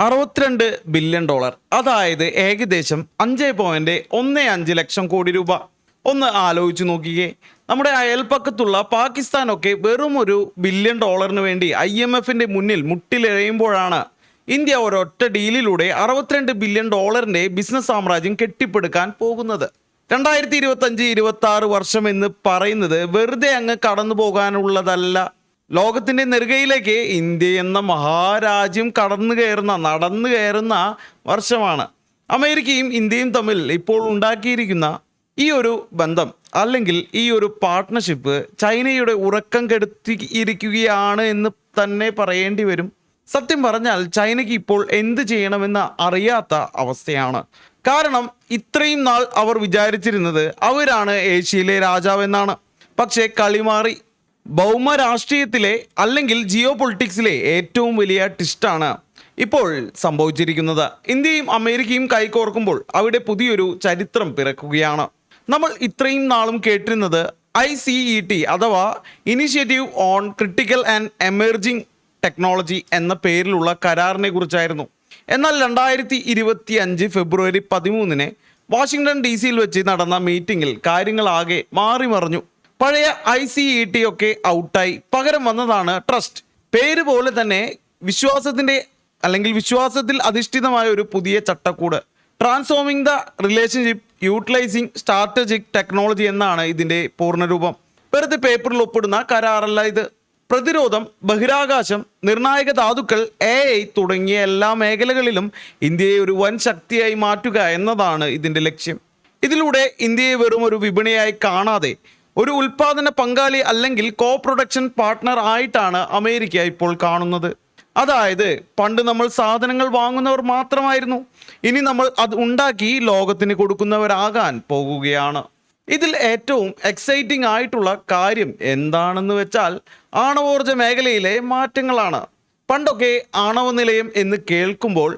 അറുപത്തിരണ്ട് billion dollar അതായത് ഏകദേശം അഞ്ച് പോയിന്റ് ഒന്ന് അഞ്ച് ലക്ഷം കോടി രൂപ. ഒന്ന് ആലോചിച്ച് നോക്കിക്കേ. നമ്മുടെ അയൽപ്പക്കത്തുള്ള പാകിസ്ഥാനൊക്കെ വെറും ഒരു ബില്യൺ ഡോളറിന് വേണ്ടി ഐ എം എഫിന്റെ മുന്നിൽ മുട്ടിലിഴയുമ്പോഴാണ് ഇന്ത്യ ഒരൊറ്റ ഡീലിലൂടെ അറുപത്തിരണ്ട് ബില്യൺ ഡോളറിന്റെ ബിസിനസ് സാമ്രാജ്യം കെട്ടിപ്പടുക്കാൻ പോകുന്നത്. രണ്ടായിരത്തി ഇരുപത്തി അഞ്ച് ഇരുപത്തി ആറ് വർഷം എന്ന് പറയുന്നത് വെറുതെ അങ്ങ് കടന്നു പോകാനുള്ളതല്ല ലോകത്തിന്റെ നെറുകയിലേക്ക് ഇന്ത്യ എന്ന മഹാരാജ്യം കടന്നു കയറുന്ന നടന്നു കയറുന്ന വർഷമാണ്. അമേരിക്കയും ഇന്ത്യയും തമ്മിൽ ഇപ്പോൾ ഉണ്ടാക്കിയിരിക്കുന്ന ഈ ഒരു ബന്ധം അല്ലെങ്കിൽ ഈ ഒരു പാർട്ട്ണർഷിപ്പ് ചൈനയുടെ ഉറക്കം കെടുത്തിയിരിക്കുകയാണ് എന്ന് തന്നെ പറയേണ്ടി വരും. സത്യം പറഞ്ഞാൽ ചൈനയ്ക്ക് ഇപ്പോൾ എന്ത് ചെയ്യണമെന്ന് അറിയാത്ത അവസ്ഥയാണ്. കാരണം ഇത്രയും നാൾ അവർ വിചാരിച്ചിരുന്നത് അവരാണ് ഏഷ്യയിലെ രാജാവെന്നാണ് പക്ഷേ കളിമാറി ഭൗമ രാഷ്ട്രീയത്തിലെ അല്ലെങ്കിൽ ജിയോ പൊളിറ്റിക്സിലെ ഏറ്റവും വലിയ ട്വിസ്റ്റാണ് ഇപ്പോൾ സംഭവിച്ചിരിക്കുന്നത്. ഇന്ത്യയും അമേരിക്കയും കൈകോർക്കുമ്പോൾ അവിടെ പുതിയൊരു ചരിത്രം പിറക്കുകയാണ്. നമ്മൾ ഇത്രയും നാളും കേട്ടിരുന്നത് ഐ സി ഇ ടി അഥവാ initiative on critical and emerging technology എന്ന പേരിലുള്ള കരാറിനെ കുറിച്ചായിരുന്നു. എന്നാൽ രണ്ടായിരത്തി ഇരുപത്തി അഞ്ച് ഫെബ്രുവരി പതിമൂന്നിന് വാഷിങ്ടൺ ഡി സിയിൽ വെച്ച് നടന്ന മീറ്റിംഗിൽ കാര്യങ്ങളാകെ മാറി മറിഞ്ഞു പഴയ ഐ സി ഇ ടി ഒക്കെ ഔട്ടായി. പകരം വന്നതാണ് ട്രസ്റ്റ്. പേര് പോലെ തന്നെ വിശ്വാസത്തിന്റെ അല്ലെങ്കിൽ വിശ്വാസത്തിൽ അധിഷ്ഠിതമായ ഒരു പുതിയ ചട്ടക്കൂട്. Transforming the relationship utilising strategic technology എന്നാണ് ഇതിന്റെ പൂർണരൂപം. വെറുതെ പേപ്പറിൽ ഒപ്പിടുന്ന കരാറല്ല ഇത്. പ്രതിരോധം ബഹിരാകാശം നിർണായക ധാതുക്കൾ എ ഐ തുടങ്ങിയ എല്ലാ മേഖലകളിലും ഇന്ത്യയെ ഒരു വൻ ശക്തിയായി മാറ്റുക എന്നതാണ് ഇതിന്റെ ലക്ഷ്യം. ഇതിലൂടെ ഇന്ത്യയെ വെറും ഒരു വിപണിയായി കാണാതെ ഒരു ഉൽപാദന പങ്കാളി അല്ലെങ്കിൽ കോ പ്രൊഡക്ഷൻ പാർട്ട്ണർ ആയിട്ടാണ് അമേരിക്ക ഇപ്പോൾ കാണുന്നത്. അതായത് പണ്ട് നമ്മൾ സാധനങ്ങൾ വാങ്ങുന്നവർ മാത്രമായിരുന്നു. ഇനി നമ്മൾ അത് ഉണ്ടാക്കി ലോകത്തിന് കൊടുക്കുന്നവരാകാൻ പോകുകയാണ്. ഇതിൽ ഏറ്റവും എക്സൈറ്റിംഗ് ആയിട്ടുള്ള കാര്യം എന്താണെന്ന് വെച്ചാൽ ആണവോർജ മേഖലയിലെ മാറ്റങ്ങളാണ്. പണ്ടൊക്കെ ആണവ നിലയം എന്ന് കേൾക്കുമ്പോൾ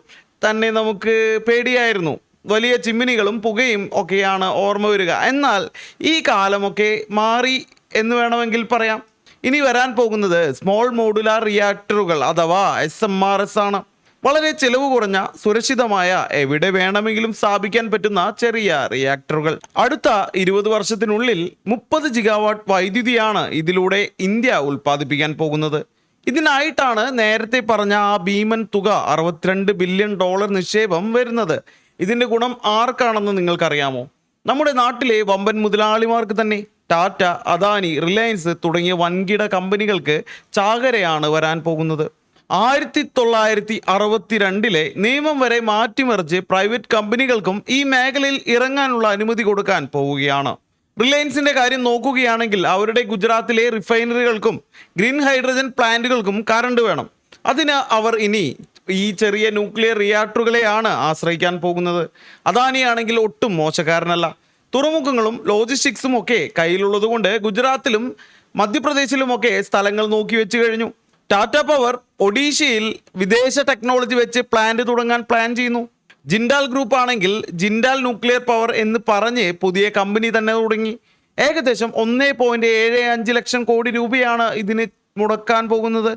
തന്നെ നമുക്ക് പേടിയായിരുന്നു. വലിയ ചിമ്മിനികളും പുകയും ഒക്കെയാണ് ഓർമ്മ വരിക. എന്നാൽ ഈ കാലമൊക്കെ മാറി എന്ന് വേണമെങ്കിൽ പറയാം. ഇനി വരാൻ പോകുന്നത് സ്മോൾ മോഡുലാർ റിയാക്ടറുകൾ അഥവാ എസ് എം ആർ എസ് ആണ്. വളരെ ചെലവ് കുറഞ്ഞ സുരക്ഷിതമായ എവിടെ വേണമെങ്കിലും സ്ഥാപിക്കാൻ പറ്റുന്ന ചെറിയ റിയാക്ടറുകൾ അടുത്ത ഇരുപത് വർഷത്തിനുള്ളിൽ മുപ്പത് ജിഗാവാട്ട് വൈദ്യുതിയാണ് ഇതിലൂടെ ഇന്ത്യ ഉൽപ്പാദിപ്പിക്കാൻ പോകുന്നത്. ഇതിനായിട്ടാണ് നേരത്തെ പറഞ്ഞ ആ ഭീമൻ തുക അറുപത്തിരണ്ട് ബില്യൺ ഡോളർ നിക്ഷേപം വരുന്നത്. ഇതിന്റെ ഗുണം ആർക്കാണെന്ന് നിങ്ങൾക്കറിയാമോ? നമ്മുടെ നാട്ടിലെ വമ്പൻ മുതലാളിമാർക്ക് തന്നെ ടാറ്റ അദാനി റിലയൻസ് തുടങ്ങിയ വൻകിട കമ്പനികൾക്ക് ചാകരയാണ് വരാൻ പോകുന്നത്. ആയിരത്തി തൊള്ളായിരത്തി അറുപത്തിരണ്ടിലെ നിയമം വരെ മാറ്റിമറിച്ച് പ്രൈവറ്റ് കമ്പനികൾക്കും ഈ മേഖലയിൽ ഇറങ്ങാനുള്ള അനുമതി കൊടുക്കാൻ പോവുകയാണ്. റിലയൻസിന്റെ കാര്യം നോക്കുകയാണെങ്കിൽ അവരുടെ ഗുജറാത്തിലെ റിഫൈനറികൾക്കും ഗ്രീൻ ഹൈഡ്രജൻ പ്ലാന്റുകൾക്കും കറണ്ട് വേണം. അതിന് അവർ ഇനി ഈ ചെറിയ ന്യൂക്ലിയർ റിയാക്ടറുകളെയാണ് ആശ്രയിക്കാൻ പോകുന്നത്. അദാനിയാണെങ്കിൽ ഒട്ടും മോശക്കാരനല്ല. തുറമുഖങ്ങളും ലോജിസ്റ്റിക്സും ഒക്കെ കയ്യിലുള്ളത് കൊണ്ട് ഗുജറാത്തിലും മധ്യപ്രദേശിലുമൊക്കെ സ്ഥലങ്ങൾ നോക്കി വെച്ച് കഴിഞ്ഞു. ടാറ്റ പവർ ഒഡീഷയിൽ വിദേശ ടെക്നോളജി വെച്ച് പ്ലാന്റ് തുടങ്ങാൻ പ്ലാൻ ചെയ്യുന്നു. ജിൻഡാൽ ഗ്രൂപ്പ് ആണെങ്കിൽ ജിൻഡാൽ ന്യൂക്ലിയർ പവർ എന്ന് പറഞ്ഞ് പുതിയ കമ്പനി തന്നെ തുടങ്ങി. ഏകദേശം ഒന്നേ പോയിന്റ് ഏഴ് അഞ്ച് ലക്ഷം കോടി രൂപയാണ് ഇതിന് മുടക്കാൻ പോകുന്നത്.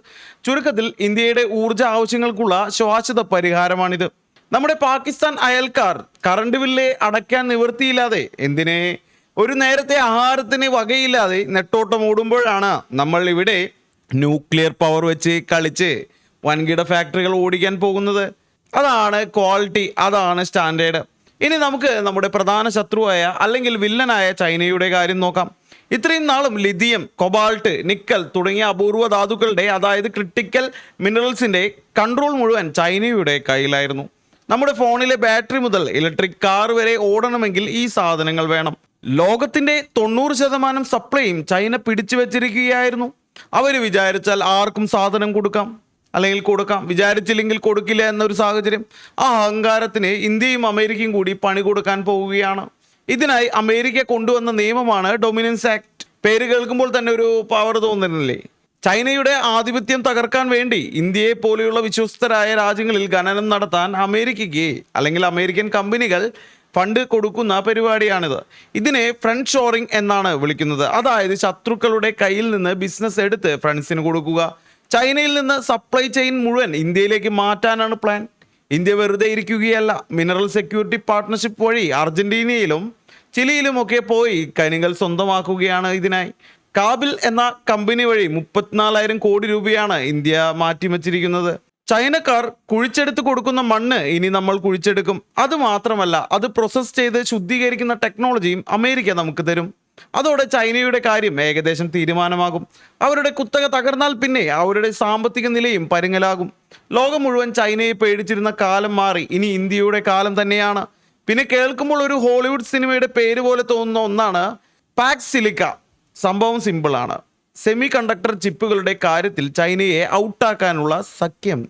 ചുരുക്കത്തിൽ ഇന്ത്യയുടെ ഊർജ ആവശ്യങ്ങൾക്കുള്ള ശ്വാശത പരിഹാരമാണിത്. നമ്മുടെ പാകിസ്ഥാൻ അയൽക്കാർ കറണ്ട് ബില്ല് അടയ്ക്കാൻ നിവൃത്തിയില്ലാതെ എന്തിനെ? ഒരു നേരത്തെ ആഹാരത്തിന് വകയില്ലാതെ നെട്ടോട്ടം ഓടുമ്പോഴാണ് നമ്മൾ ഇവിടെ ന്യൂക്ലിയർ പവർ വെച്ച് കളിച്ച് വൻകിട ഫാക്ടറികൾ ഓടിക്കാൻ പോകുന്നത്. അതാണ് ക്വാളിറ്റി അതാണ് സ്റ്റാൻഡേർഡ് ഇനി നമുക്ക് നമ്മുടെ പ്രധാന ശത്രുവായ അല്ലെങ്കിൽ വില്ലനായ ചൈനയുടെ കാര്യം നോക്കാം. ഇത്രയും നാളും ലിഥിയം കൊബാൾട്ട് നിക്കൽ തുടങ്ങിയ അപൂർവ ധാതുക്കളുടെ അതായത് ക്രിട്ടിക്കൽ മിനറൽസിന്റെ കൺട്രോൾ മുഴുവൻ ചൈനയുടെ കയ്യിലായിരുന്നു. നമ്മുടെ ഫോണിലെ ബാറ്ററി മുതൽ ഇലക്ട്രിക് കാർ വരെ ഓടണമെങ്കിൽ ഈ സാധനങ്ങൾ വേണം. ലോകത്തിന്റെ തൊണ്ണൂറ് ശതമാനം സപ്ലൈയും ചൈന പിടിച്ചു വച്ചിരിക്കുകയായിരുന്നു. അവർ വിചാരിച്ചാൽ ആർക്കും സാധനം കൊടുക്കാം അല്ലെങ്കിൽ കൊടുക്കാം. വിചാരിച്ചില്ലെങ്കിൽ കൊടുക്കില്ല എന്നൊരു സാഹചര്യം. ആ അഹങ്കാരത്തിന് ഇന്ത്യയും അമേരിക്കയും കൂടി പണി കൊടുക്കാൻ പോവുകയാണ്. ഇതിനായി അമേരിക്ക കൊണ്ടുവന്ന നിയമമാണ് ഡൊമിനൻസ് ആക്ട് പേര് കേൾക്കുമ്പോൾ തന്നെ ഒരു പവർ തോന്നുന്നില്ലേ? ചൈനയുടെ ആധിപത്യം തകർക്കാൻ വേണ്ടി ഇന്ത്യയെ പോലെയുള്ള വിശ്വസ്തരായ രാജ്യങ്ങളിൽ ഖനനം നടത്താൻ അമേരിക്കയ്ക്ക് അല്ലെങ്കിൽ അമേരിക്കൻ കമ്പനികൾ ഫണ്ട് കൊടുക്കുന്ന പരിപാടിയാണിത്. ഇതിനെ ഫ്രണ്ട് ഷോറിംഗ് എന്നാണ് വിളിക്കുന്നത്. അതായത് ശത്രുക്കളുടെ കയ്യിൽ നിന്ന് ബിസിനസ് എടുത്ത് ഫ്രണ്ട്സിന് കൊടുക്കുക. ചൈനയിൽ നിന്ന് സപ്ലൈ ചെയിൻ മുഴുവൻ ഇന്ത്യയിലേക്ക് മാറ്റാനാണ് പ്ലാൻ ഇന്ത്യ വെറുതെ ഇരിക്കുകയല്ല. മിനറൽ സെക്യൂരിറ്റി പാർട്ട്ണർഷിപ്പ് വഴി അർജന്റീനയിലും ചിലിയിലുമൊക്കെ പോയി ഖനികൾ സ്വന്തമാക്കുകയാണ് ഇതിനായി. കാബിൽ എന്ന കമ്പനി വഴി മുപ്പത്തിനാലായിരം കോടി രൂപയാണ് ഇന്ത്യ മാറ്റിവെച്ചിരിക്കുന്നത്. ചൈനക്കാർ കുഴിച്ചെടുത്ത് കൊടുക്കുന്ന മണ്ണ് ഇനി നമ്മൾ കുഴിച്ചെടുക്കും. അത് മാത്രമല്ല അത് പ്രോസസ്സ് ചെയ്ത് ശുദ്ധീകരിക്കുന്ന ടെക്നോളജിയും അമേരിക്ക നമുക്ക് തരും. അതോടെ ചൈനയുടെ കാര്യം ഏകദേശം തീരുമാനമാകും. അവരുടെ കുത്തക തകർന്നാൽ പിന്നെ അവരുടെ സാമ്പത്തിക നിലയും പരുങ്ങലാകും. ലോകം മുഴുവൻ ചൈനയെ പേടിച്ചിരുന്ന കാലം മാറി. ഇനി ഇന്ത്യയുടെ കാലം തന്നെയാണ്. പിന്നെ കേൾക്കുമ്പോൾ ഒരു ഹോളിവുഡ് സിനിമയുടെ പേര് പോലെ തോന്നുന്ന ഒന്നാണ് പാക്സ് സിലിക്ക. സംഭവം സിമ്പിളാണ് സെമി കണ്ടക്ടർ ചിപ്പുകളുടെ കാര്യത്തിൽ ചൈനയെ ഔട്ടാക്കാനുള്ള സഖ്യം.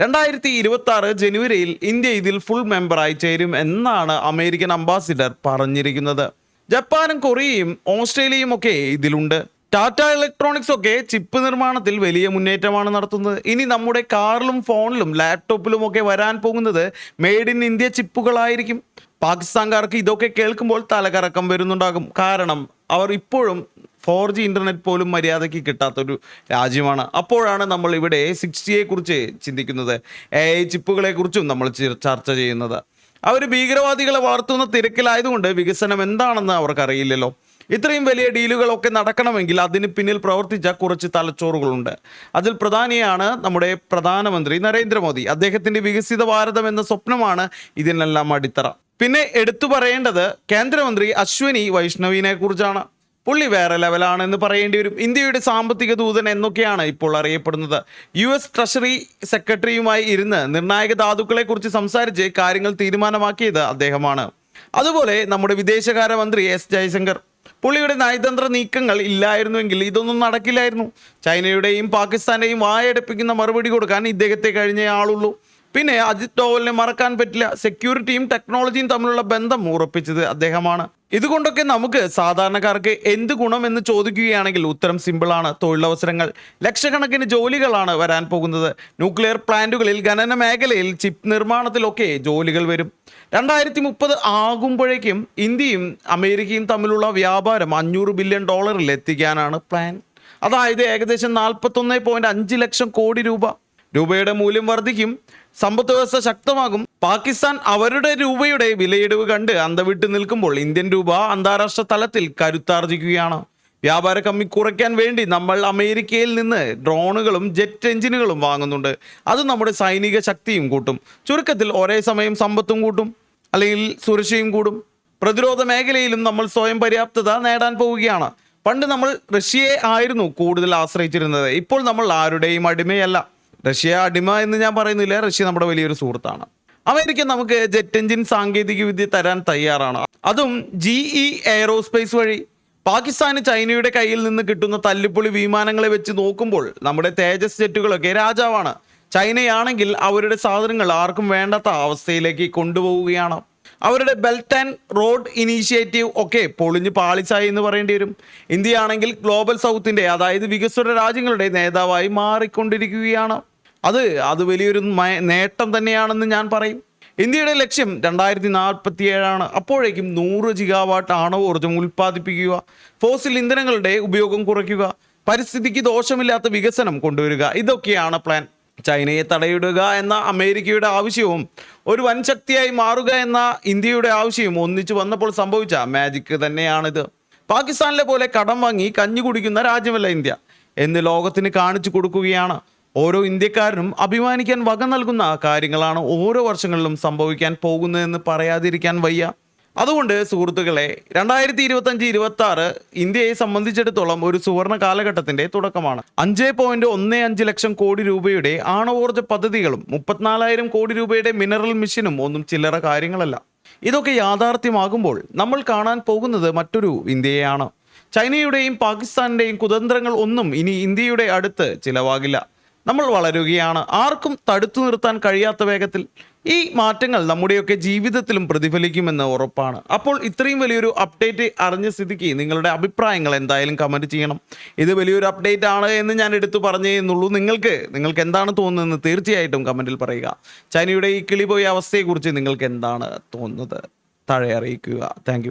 രണ്ടായിരത്തി ഇരുപത്തി ആറ് ജനുവരിയിൽ ഇന്ത്യ ഇതിൽ ഫുൾ മെമ്പറായി ചേരും എന്നാണ് അമേരിക്കൻ അംബാസിഡർ പറഞ്ഞിരിക്കുന്നത്. ജപ്പാനും കൊറിയയും ഓസ്ട്രേലിയയും ഒക്കെ ഇതിലുണ്ട്. ടാറ്റ ഇലക്ട്രോണിക്സ് ഒക്കെ ചിപ്പ് നിർമ്മാണത്തിൽ വലിയ മുന്നേറ്റമാണ് നടത്തുന്നത്. ഇനി നമ്മുടെ കാറിലും ഫോണിലും ലാപ്ടോപ്പിലും ഒക്കെ വരാൻ പോകുന്നത് മെയ്ഡ് ഇൻ ഇന്ത്യ ചിപ്പുകളായിരിക്കും. പാകിസ്ഥാൻകാർക്ക് ഇതൊക്കെ കേൾക്കുമ്പോൾ തലകറക്കം വരുന്നുണ്ടാകും. കാരണം അവർ ഇപ്പോഴും ഫോർ ജി ഇന്റർനെറ്റ് പോലും മര്യാദയ്ക്ക് കിട്ടാത്തൊരു രാജ്യമാണ്. അപ്പോഴാണ് നമ്മൾ ഇവിടെ സിക്സ് ജിയെക്കുറിച്ച് ചിന്തിക്കുന്നത്. എ ഐ ചിപ്പുകളെക്കുറിച്ചും നമ്മൾ ചർച്ച ചെയ്യുന്നത്. അവർ ഭീകരവാദികളെ വളർത്തുന്ന തിരക്കിലായതുകൊണ്ട് വികസനം എന്താണെന്ന് അവർക്കറിയില്ലല്ലോ. ഇത്രയും വലിയ ഡീലുകളൊക്കെ നടക്കണമെങ്കിൽ അതിന് പിന്നിൽ പ്രവർത്തിച്ച കുറച്ച് തലച്ചോറുകളുണ്ട്. അതിൽ പ്രധാനിയാണ് നമ്മുടെ പ്രധാനമന്ത്രി നരേന്ദ്രമോദി. അദ്ദേഹത്തിന്റെ വികസിത ഭാരതം എന്ന സ്വപ്നമാണ് ഇതിനെല്ലാം അടിത്തറ. പിന്നെ എടുത്തു പറയേണ്ടത് കേന്ദ്രമന്ത്രി അശ്വിനി വൈഷ്ണവിനെ കുറിച്ചാണ് പുള്ളി വേറെ ലെവലാണെന്ന് പറയേണ്ടി വരും. ഇന്ത്യയുടെ സാമ്പത്തിക ദൂതൻ എന്നൊക്കെയാണ് ഇപ്പോൾ അറിയപ്പെടുന്നത്. യു എസ് ട്രഷറി സെക്രട്ടറിയുമായി ഇരുന്ന് നിർണായക ധാതുക്കളെ കുറിച്ച് സംസാരിച്ച് കാര്യങ്ങൾ തീരുമാനമാക്കിയത് അദ്ദേഹമാണ്. അതുപോലെ നമ്മുടെ വിദേശകാര്യമന്ത്രി എസ് ജയശങ്കർ പുള്ളിയുടെ നയതന്ത്ര നീക്കങ്ങൾ ഇല്ലായിരുന്നുവെങ്കിൽ ഇതൊന്നും നടക്കില്ലായിരുന്നു. ചൈനയുടെയും പാകിസ്ഥാന്റെയും വായടപ്പിക്കുന്ന മറുപടി കൊടുക്കാൻ ഇദ്ദേഹത്തെ കഴിഞ്ഞ ആളുള്ളൂ പിന്നെ അജിത് ഡോവലിനെ മറക്കാൻ പറ്റില്ല. സെക്യൂരിറ്റിയും ടെക്നോളജിയും തമ്മിലുള്ള ബന്ധം ഉറപ്പിച്ചത് അദ്ദേഹമാണ്. ഇതുകൊണ്ടൊക്കെ നമുക്ക് സാധാരണക്കാർക്ക് എന്ത് ഗുണം എന്ന് ചോദിക്കുകയാണെങ്കിൽ ഉത്തരം സിമ്പിളാണ് തൊഴിലവസരങ്ങൾ. ലക്ഷക്കണക്കിന് ജോലികളാണ് വരാൻ പോകുന്നത്. ന്യൂക്ലിയർ പ്ലാന്റുകളിൽ ഖനന മേഖലയിൽ ചിപ്പ് നിർമ്മാണത്തിലൊക്കെ ജോലികൾ വരും. രണ്ടായിരത്തി മുപ്പത് ആകുമ്പോഴേക്കും ഇന്ത്യയും അമേരിക്കയും തമ്മിലുള്ള വ്യാപാരം അഞ്ഞൂറ് ബില്യൺ ഡോളറിൽ എത്തിക്കാനാണ് പ്ലാൻ അതായത് ഏകദേശം നാൽപ്പത്തൊന്ന് പോയിന്റ് അഞ്ച് ലക്ഷം കോടി രൂപ. രൂപയുടെ മൂല്യം വർദ്ധിക്കും സമ്പദ് വ്യവസ്ഥ ശക്തമാകും. പാകിസ്ഥാൻ അവരുടെ രൂപയുടെ വിലയിടിവ് കണ്ട് അന്തവിട്ട് നിൽക്കുമ്പോൾ ഇന്ത്യൻ രൂപ അന്താരാഷ്ട്ര തലത്തിൽ കരുത്താർജിക്കുകയാണ്. വ്യാപാര കമ്മി കുറയ്ക്കാൻ വേണ്ടി നമ്മൾ അമേരിക്കയിൽ നിന്ന് ഡ്രോണുകളും ജെറ്റ് എഞ്ചിനുകളും വാങ്ങുന്നുണ്ട്. അത് നമ്മുടെ സൈനിക ശക്തിയും കൂട്ടും. ചുരുക്കത്തിൽ ഒരേ സമയം സമ്പത്തും കൂട്ടും അല്ലെങ്കിൽ സുരക്ഷയും കൂടും. പ്രതിരോധ മേഖലയിലും നമ്മൾ സ്വയം പര്യാപ്തത നേടാൻ പോവുകയാണ്. പണ്ട് നമ്മൾ റഷ്യയെ ആയിരുന്നു കൂടുതൽ ആശ്രയിച്ചിരുന്നത്. ഇപ്പോൾ നമ്മൾ ആരുടെയും അടിമയല്ല. റഷ്യ അടിമ എന്ന് ഞാൻ പറയുന്നില്ല. റഷ്യ നമ്മുടെ വലിയൊരു സുഹൃത്താണ്. അമേരിക്ക നമുക്ക് ജെറ്റ് എഞ്ചിൻ സാങ്കേതിക വിദ്യ തരാൻ തയ്യാറാണ്. അതും ജി ഇ എയറോസ്പേസ് വഴി. പാകിസ്ഥാന് ചൈനയുടെ കയ്യിൽ നിന്ന് കിട്ടുന്ന തല്ലിപ്പൊളി വിമാനങ്ങളെ വെച്ച് നോക്കുമ്പോൾ നമ്മുടെ തേജസ് ജെറ്റുകളൊക്കെ രാജാവാണ്. ചൈനയാണെങ്കിൽ അവരുടെ സാധനങ്ങൾ ആർക്കും വേണ്ടാത്ത അവസ്ഥയിലേക്ക് കൊണ്ടുപോവുകയാണ്. അവരുടെ ബെൽറ്റ് ആൻഡ് റോഡ് ഇനീഷ്യേറ്റീവ് ഒക്കെ പൊളിഞ്ഞ് പാളിച്ചായി എന്ന് പറയേണ്ടി വരും. ഇന്ത്യയാണെങ്കിൽ ഗ്ലോബൽ സൗത്തിന്റെ അതായത് വികസ്വര രാജ്യങ്ങളുടെ നേതാവായി മാറിക്കൊണ്ടിരിക്കുകയാണ്. അത് അത് വലിയൊരു നേട്ടം തന്നെയാണെന്ന് ഞാൻ പറയും. ഇന്ത്യയുടെ ലക്ഷ്യം രണ്ടായിരത്തി നാൽപ്പത്തി ഏഴാണ് അപ്പോഴേക്കും നൂറ് ജിഗാവാട്ട് ആണവോർജം ഉൽപ്പാദിപ്പിക്കുക ഫോസിൽ ഇന്ധനങ്ങളുടെ ഉപയോഗം കുറയ്ക്കുക പരിസ്ഥിതിക്ക് ദോഷമില്ലാത്ത വികസനം കൊണ്ടുവരിക. ഇതൊക്കെയാണ് പ്ലാൻ ചൈനയെ തടയിടുക എന്ന അമേരിക്കയുടെ ആവശ്യവും ഒരു വൻ ശക്തിയായി മാറുക എന്ന ഇന്ത്യയുടെ ആവശ്യവും ഒന്നിച്ചു വന്നപ്പോൾ സംഭവിച്ച മാജിക് തന്നെയാണിത്. പാകിസ്ഥാനിലെ പോലെ കടം വാങ്ങി കഞ്ഞി കുടിക്കുന്ന രാജ്യമല്ല ഇന്ത്യ. എന്ന് ലോകത്തിന് കാണിച്ചു കൊടുക്കുകയാണ്. ഓരോ ഇന്ത്യക്കാരനും അഭിമാനിക്കാൻ വക നൽകുന്ന കാര്യങ്ങളാണ് ഓരോ വർഷങ്ങളിലും സംഭവിക്കാൻ പോകുന്നതെന്ന് പറയാതിരിക്കാൻ വയ്യ. അതുകൊണ്ട് സുഹൃത്തുക്കളെ രണ്ടായിരത്തി ഇരുപത്തി അഞ്ച് ഇരുപത്തി ആറ് ഇന്ത്യയെ സംബന്ധിച്ചിടത്തോളം ഒരു സുവർണ കാലഘട്ടത്തിന്റെ തുടക്കമാണ്. അഞ്ച് പോയിന്റ് ഒന്ന് അഞ്ച് ലക്ഷം കോടി രൂപയുടെ ആണവോർജ പദ്ധതികളും മുപ്പത്തിനാലായിരം കോടി രൂപയുടെ മിനറൽ മിഷനും ഒന്നും ചില്ലറ കാര്യങ്ങളല്ല. ഇതൊക്കെ യാഥാർത്ഥ്യമാകുമ്പോൾ നമ്മൾ കാണാൻ പോകുന്നത് മറ്റൊരു ഇന്ത്യയാണ് ചൈനയുടെയും പാകിസ്ഥാനിന്റെയും കുതന്ത്രങ്ങൾ ഒന്നും ഇനി ഇന്ത്യയുടെ അടുത്ത് ചിലവാകില്ല. നമ്മൾ വളരുകയാണ്. ആർക്കും തടുത്തു നിർത്താൻ കഴിയാത്ത വേഗത്തിൽ ഈ മാറ്റങ്ങൾ നമ്മുടെയൊക്കെ ജീവിതത്തിലും പ്രതിഫലിക്കുമെന്ന് ഉറപ്പാണ്. അപ്പോൾ ഇത്രയും വലിയൊരു അപ്ഡേറ്റ് അറിഞ്ഞ സ്ഥിതിക്ക് നിങ്ങളുടെ അഭിപ്രായങ്ങൾ എന്തായാലും കമന്റ് ചെയ്യണം. ഇത് വലിയൊരു അപ്ഡേറ്റ് ആണ് എന്ന് ഞാൻ എടുത്തു പറഞ്ഞേ എന്നുള്ളൂ. നിങ്ങൾക്ക് നിങ്ങൾക്ക് എന്താണ് തോന്നുന്നത്? തീർച്ചയായിട്ടും കമന്റിൽ പറയുക. ചൈനയുടെ ഈ കിളിപോയ അവസ്ഥയെക്കുറിച്ച് നിങ്ങൾക്ക് എന്താണ് തോന്നുന്നത്? താഴെ അറിയിക്കുക. താങ്ക്